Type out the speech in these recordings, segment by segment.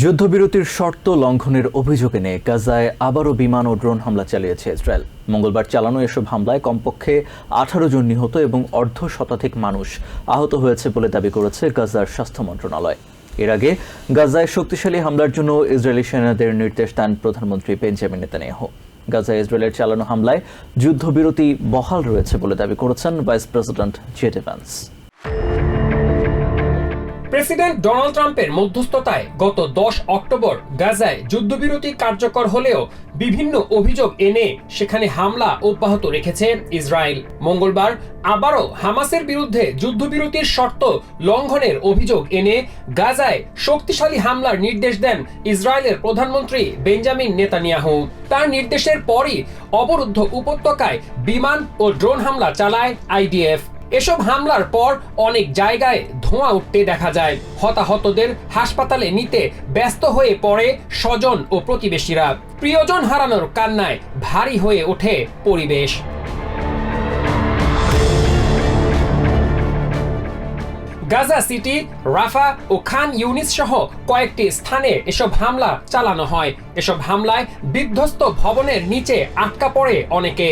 যুদ্ধবিরতির শর্ত লঙ্ঘনের অভিযোগ এনে গাজায় আবারও বিমান ও ড্রোন হামলা চালিয়েছে ইসরায়েল। মঙ্গলবার চালানো এসব হামলায় কমপক্ষে আঠারো জন নিহত এবং অর্ধ শতাধিক মানুষ আহত হয়েছে বলে দাবি করেছে গাজার স্বাস্থ্য মন্ত্রণালয়। এর আগে গাজায় শক্তিশালী হামলার জন্য ইসরায়েলি সেনাদের নির্দেশ দেন প্রধানমন্ত্রী বেঞ্জামিন নেতানিয়াহু। গাজায় ইসরায়েলের চালানো হামলায় যুদ্ধবিরতি বহাল রয়েছে বলে দাবি করেছেন vice president JD Vance. President Donald ট্রাম্পের মধ্যস্থতায় গত দশ অক্টোবর গাজায় যুদ্ধবিরতি কার্যকর হলেও বিভিন্ন অভিযোগ এনে সেখানে হামলা অব্যাহত রেখেছে ইসরায়েল। মঙ্গলবার আবারও হামাসের বিরুদ্ধে যুদ্ধবিরতির শর্ত লঙ্ঘনের অভিযোগ এনে গাজায় শক্তিশালী হামলার নির্দেশ দেন ইসরায়েলের প্রধানমন্ত্রী বেঞ্জামিন নেতানিয়াহু। তার নির্দেশের পরই অবরুদ্ধ উপত্যকায় বিমান ও ড্রোন হামলা চালায় আইডিএফ। এসব হামলার পর অনেক জায়গায় ধোঁয়া উঠতে দেখা যায়। হতাহতদের হাসপাতালে নিতে ব্যস্ত হয়ে পড়ে স্বজন ও প্রতিবেশীরা। প্রিয়জন হারানোর কান্নায় ভারী হয়ে ওঠে পরিবেশ। গাজা সিটি, রাফা ও খান ইউনিস সহ কয়েকটি স্থানে এসব হামলা চালানো হয়। এসব হামলায় বিধ্বস্ত ভবনের নিচে আটকা পড়ে অনেকে।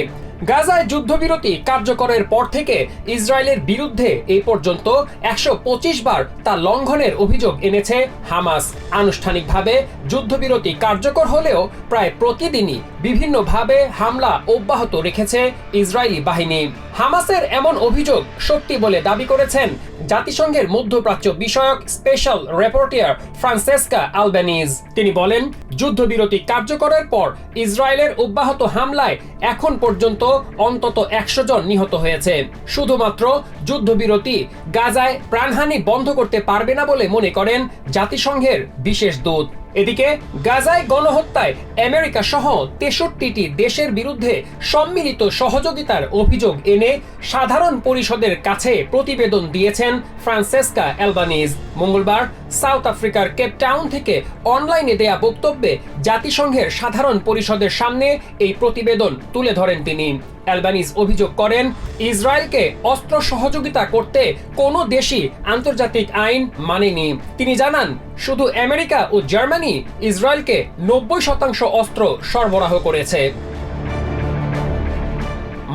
গাজায় যুদ্ধবিরতি কার্যকরের পর থেকে ইসরায়েলের বিরুদ্ধে এই পর্যন্ত একশো পঁচিশ বার তা লঙ্ঘনের অভিযোগ এনেছে হামাস। আনুষ্ঠানিকভাবে যুদ্ধবিরতি কার্যকর হলেও প্রায় প্রতিদিনই বিভিন্নভাবে হামলা অব্যাহত রেখেছে ইসরায়েলি বাহিনী। হামাসের এমন অভিযোগ সত্যি বলে দাবি করেছেন জাতিসংঘের মধ্যপ্রাচ্য বিষয়ক স্পেশাল রেপোর্টিয়ার ফ্রান্সেসকা আলবেনিজ। তিনি বলেন, যুদ্ধবিরতি কার্যকরের পর ইসরায়েলের অব্যাহত হামলায় এখন পর্যন্ত অন্তত একশো জন নিহত হয়েছে। শুধুমাত্র যুদ্ধবিরতি গাজায় প্রাণহানি বন্ধ করতে পারবে না বলে মনে করেন জাতিসংঘের বিশেষ দূত। এদিকে গাজায় গণহত্যায় আমেরিকা সহ তেষট্টিটি দেশের বিরুদ্ধে সম্মিলিত সহযোগিতার অভিযোগ এনে সাধারণ পরিষদের কাছে প্রতিবেদন দিয়েছেন ফ্রান্সেসকা অ্যালবানিজ। মঙ্গলবার সাউথ আফ্রিকার কেপটাউন থেকে অনলাইনে দেয়া বক্তব্যে জাতিসংঘের সাধারণ পরিষদের সামনে এই প্রতিবেদন তুলে ধরেন তিনি। অ্যালবানিজ অভিযোগ করেন, ইসরায়েলকে অস্ত্র সহযোগিতা করতে কোনো দেশই আন্তর্জাতিক আইন মানেনি। তিনি জানান, শুধু আমেরিকা ও জার্মানি ইসরায়েলকে নব্বই শতাংশ অস্ত্র সরবরাহ করেছে।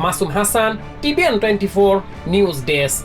Masum Hasan, TVN twenty four news desk.